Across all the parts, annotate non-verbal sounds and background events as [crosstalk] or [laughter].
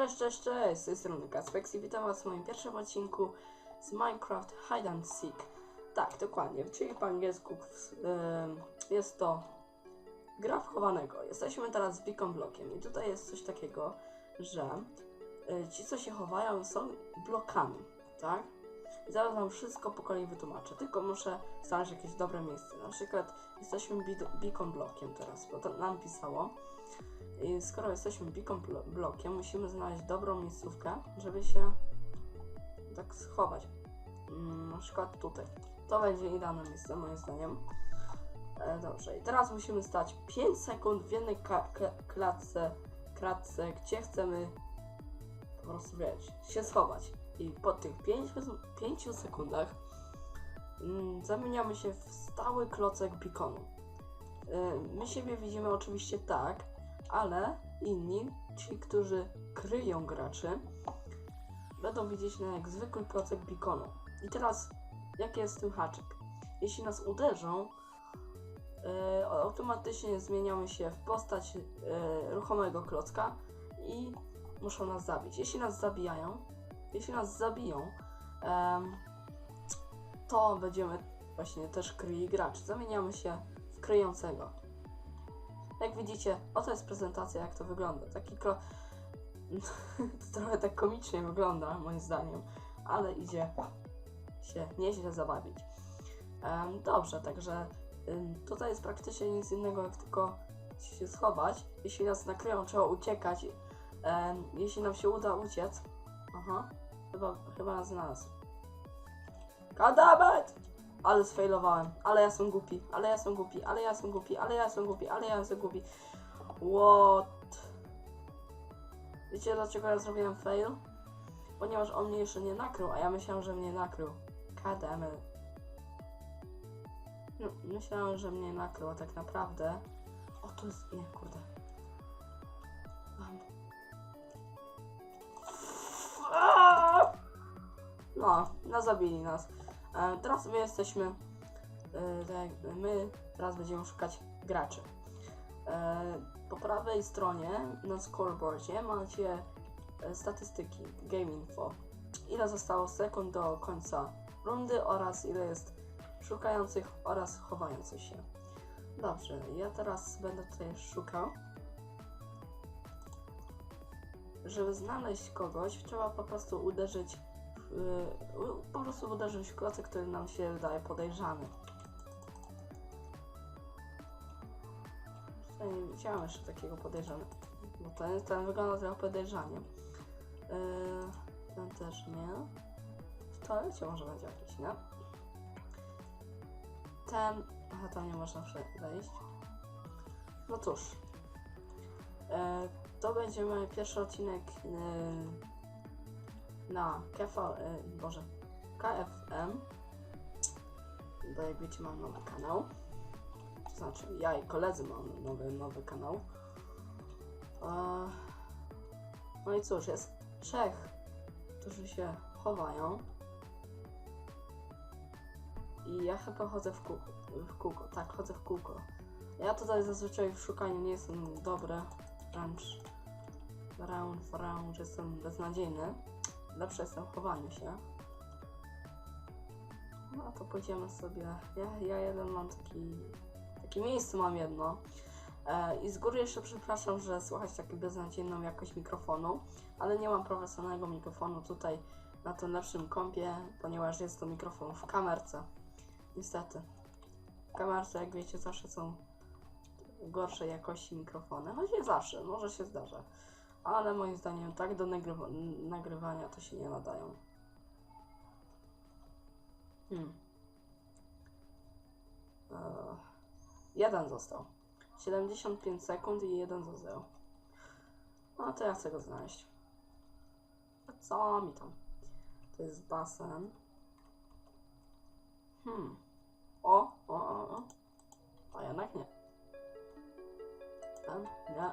Cześć, cześć, cześć, z tej strony Kaspex i witam was w moim pierwszym odcinku z Minecraft Hide and Seek. Tak, dokładnie, czyli po angielsku jest to gra wchowanego. Jesteśmy teraz z Beacon Blockiem i tutaj jest coś takiego, że y, ci co się chowają są blokami, tak? I zaraz wam wszystko po kolei wytłumaczę, tylko muszę znaleźć jakieś dobre miejsce. Na przykład jesteśmy Be- Beacon Blockiem teraz, bo to nam pisało. I skoro jesteśmy beacon blo- blokiem, musimy znaleźć dobrą miejscówkę, żeby się tak schować. Mm, na przykład tutaj. To będzie idealne miejsce, moim zdaniem. E, dobrze, i teraz musimy stać 5 sekund w jednej klatce, klatce, gdzie chcemy po prostu wiesz, się schować. I po tych 5, 5 sekundach mm, zamieniamy się w stały klocek beaconu. E, my siebie widzimy oczywiście tak, ale inni, ci, którzy kryją graczy, będą widzieć na jak zwykły klocek beaconu. I teraz, jaki jest tym haczyk? Jeśli nas uderzą, e, automatycznie zmieniamy się w postać e, ruchomego klocka i muszą nas zabić. Jeśli nas zabijają, jeśli nas zabiją, to będziemy właśnie też kryli graczy. Zamieniamy się w kryjącego. Jak widzicie, oto jest prezentacja, jak to wygląda. Taki kro... [laughs] to trochę tak komicznie wygląda, moim zdaniem, ale idzie się nieźle zabawić. Dobrze, także tutaj jest praktycznie nic innego, jak tylko się schować. Jeśli nas nakryją, trzeba uciekać. Jeśli nam się uda uciec... Aha, chyba, chyba znalazł. Kadamet! Ale sfailowałem, ale ja jestem głupi, ale ja jestem głupi, ale ja jestem głupi, ale ja jestem głupi, ale ja jestem głupi. What? Wiecie dlaczego ja zrobiłem fail? Ponieważ on mnie jeszcze nie nakrył, a ja myślałem, że mnie nakrył. Kademy. No, myślałem, że mnie nakrył, a tak naprawdę... O, tu jest... Nie, kurde. No, no zabili nas. E, teraz my jesteśmy, e, tak my teraz będziemy szukać graczy. E, po prawej stronie na scoreboardzie macie e, statystyki, game info. Ile zostało sekund do końca rundy oraz ile jest szukających oraz chowających się. Dobrze, ja teraz będę tutaj szukał. Żeby znaleźć kogoś, trzeba po prostu uderzyć po prostu uderzyć w klocek, który nam się wydaje podejrzany. Nie widziałem jeszcze takiego podejrzanego. Bo ten, ten wygląda trochę podejrzanie. Yy, ten też nie. W toalecie może będzie jakiś, nie? Ten... Aha, tam nie można wejść. No cóż. Yy, to będzie mój pierwszy odcinek yy, na KF, yy, Boże, KFM. Bo jak wiecie, mam nowy kanał. Znaczy, ja i koledzy mam nowy, nowy kanał. No i cóż, jest trzech, którzy się chowają. I ja chyba chodzę w kółko. W kółko, tak, chodzę w kółko. Ja tutaj zazwyczaj w szukaniu nie jestem dobry, wręcz wręcz, wręcz jestem beznadziejny. W chowaniu się. No to pójdziemy sobie. Ja, ja jeden mam taki. Takie miejsce mam jedno. E, I z góry jeszcze przepraszam, że słychać taką beznadziejną jakość mikrofonu, ale nie mam profesjonalnego mikrofonu tutaj na tym lepszym kompie, ponieważ jest to mikrofon w kamerce. Niestety. W kamerce, jak wiecie, zawsze są gorszej jakości mikrofony. Choć nie zawsze, może się zdarza. Ale moim zdaniem tak do nagrywa nagrywania to się nie nadają. Hmm. Eee, jeden został. 75 sekund i jeden został. No to ja chcę go znaleźć. A co mi tam? To jest basen. Hmm. O, o, o, o. A jednak nie. Ten? Nie.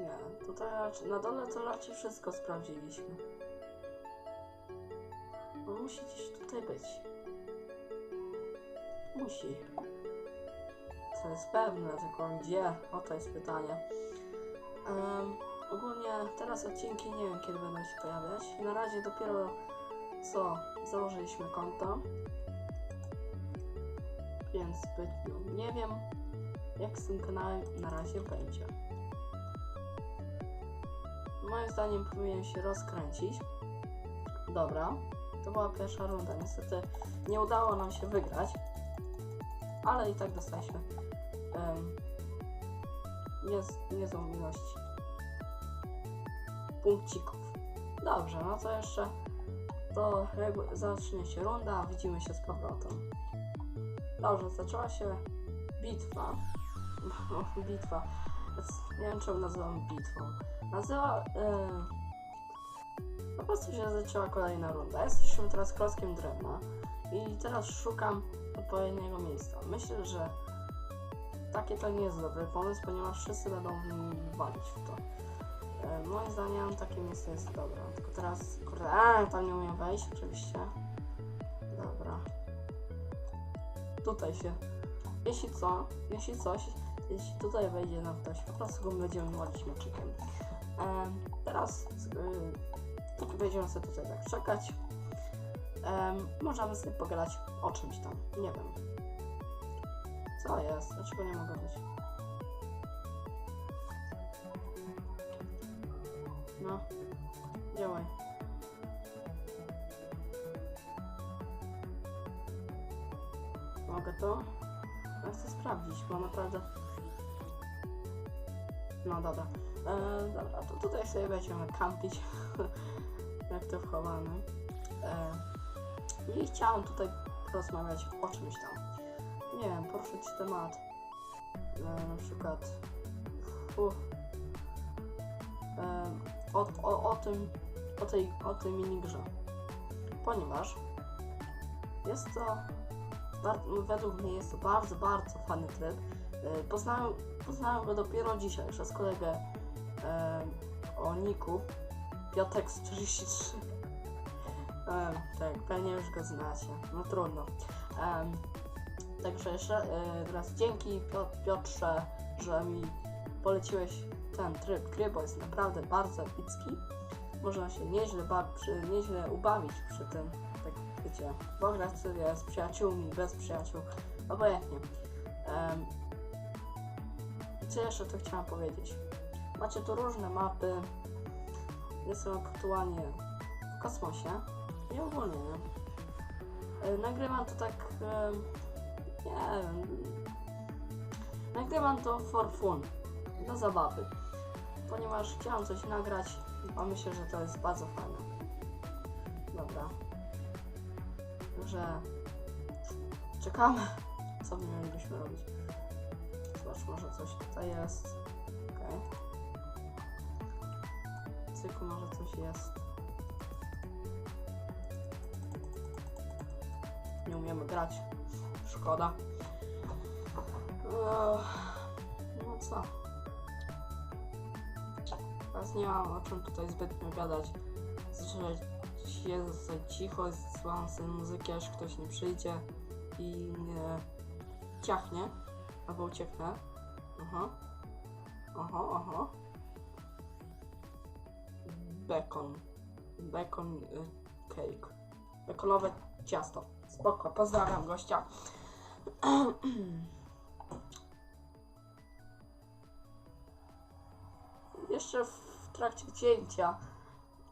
Nie, tutaj na dole to raczej wszystko sprawdziliśmy. No musi gdzieś tutaj być. Musi. Co jest pewne, tylko gdzie? Oto jest pytanie. Um, ogólnie teraz odcinki nie wiem kiedy będą się pojawiać. Na razie dopiero co założyliśmy konto. Więc zbytnio nie wiem jak z tym kanałem na razie będzie. Moim zdaniem powinien się rozkręcić. Dobra, to była pierwsza runda. Niestety nie udało nam się wygrać, ale i tak dostaliśmy um, niez, niezłą ilość punkcików. Dobrze, no to jeszcze to zacznie się runda, widzimy się z powrotem. Dobrze, zaczęła się bitwa. [laughs] bitwa. Nie wiem czemu nazywam bitwą. Nazywa... Yy, po prostu się zaczęła kolejna runda. Jesteśmy teraz klockiem drewna i teraz szukam odpowiedniego miejsca. Myślę, że takie to nie jest dobry pomysł, ponieważ wszyscy będą walić w to. E, moim zdaniem takie miejsce jest dobre. Tylko teraz, kurde, a, tam nie umiem wejść oczywiście. Dobra. Tutaj się. Jeśli co, jeśli coś, jeśli tutaj wejdzie nam ktoś, po prostu będziemy walić mieczykiem. E, teraz y, będziemy sobie tutaj tak czekać. E, możemy sobie pogadać o czymś tam. Nie wiem. Co jest? Dlaczego nie mogę być? No, działaj. Mogę to? Ja chcę sprawdzić, bo naprawdę... No dobra. E, dobra, to tutaj sobie będziemy kampić. [laughs] jak to wchowamy. E, I chciałam tutaj porozmawiać o czymś tam. Nie wiem, poruszyć temat. E, na przykład... Uff, e, o, o, o tym, o tej, o tej minigrze. Ponieważ jest to, według mnie jest to bardzo, bardzo fajny tryb. E, Poznałem, poznałem go dopiero dzisiaj przez kolegę e, o Niku, Piotex43. E, tak, pewnie już go znacie, no trudno. E, także jeszcze e, raz dzięki Pio- Piotrze, że mi poleciłeś ten tryb gry, bo jest naprawdę bardzo epicki. Można się nieźle, nieźle ubawić przy tym, wiecie, pograć sobie z przyjaciółmi, bez przyjaciół, obojętnie. Um, co jeszcze tu chciałam powiedzieć? Macie tu różne mapy, jestem aktualnie w kosmosie i ogólnie, nie? Nagrywam to tak, nie wiem, nagrywam to for fun, dla zabawy ponieważ chciałam coś nagrać, a myślę, że to jest bardzo fajne. Dobra. Że czekamy, co my mielibyśmy robić. Zobacz, może coś tutaj jest. Okej. Okay. Cyku, może coś jest. Nie umiemy grać. Szkoda. No co? Teraz nie mam o czym tutaj zbytnio gadać. Jest za cicho, słucham sobie muzyki, aż ktoś nie przyjdzie i nie ciachnie, albo ucieknę. Aha. Aha, aha. Bacon. Bacon y, cake. Bekonowe ciasto. Spoko, pozdrawiam gościa. [clears throat] Jeszcze w trakcie cięcia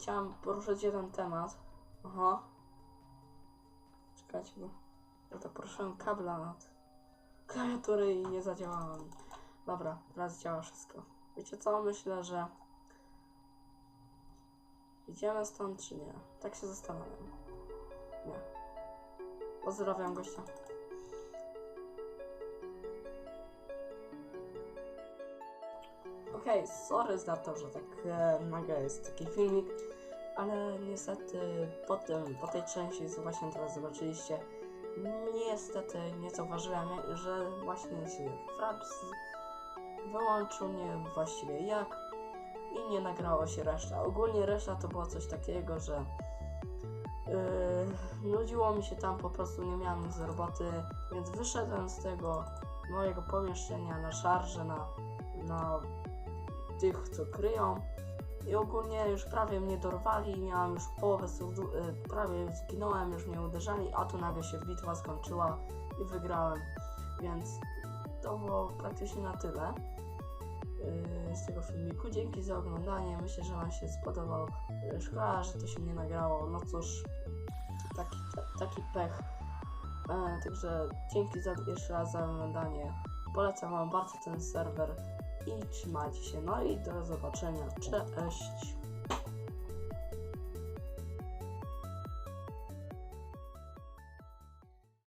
chciałam poruszyć jeden temat. Aha. Czekajcie, bo ja to poruszyłem kabla nad klawiatury i nie zadziałało mi. Dobra, teraz działa wszystko. Wiecie co? Myślę, że idziemy stąd czy nie? Tak się zastanawiam. Nie. Pozdrawiam gościa. Okej, sorry za to, że tak e, nagle jest taki filmik, ale niestety po, tym, po tej części, co właśnie teraz zobaczyliście, niestety nie zauważyłem, że właśnie się Fraps wyłączył, nie właściwie jak i nie nagrało się reszta. Ogólnie reszta to było coś takiego, że yy, nudziło mi się tam, po prostu nie miałem nic roboty, więc wyszedłem z tego mojego pomieszczenia na szarże, na, na tych, co kryją I ogólnie już prawie mnie dorwali, miałam już połowę y, prawie zginąłem, już mnie uderzali, a tu nagle się bitwa skończyła i wygrałem. Więc to było praktycznie na tyle yy, z tego filmiku. Dzięki za oglądanie. Myślę, że Wam się spodobał. Yy, Szkoda, że to się nie nagrało. No cóż, taki, ta, taki pech. E, także dzięki za, jeszcze raz za oglądanie. Polecam Wam bardzo ten serwer i trzymajcie się. No i do zobaczenia. Cześć!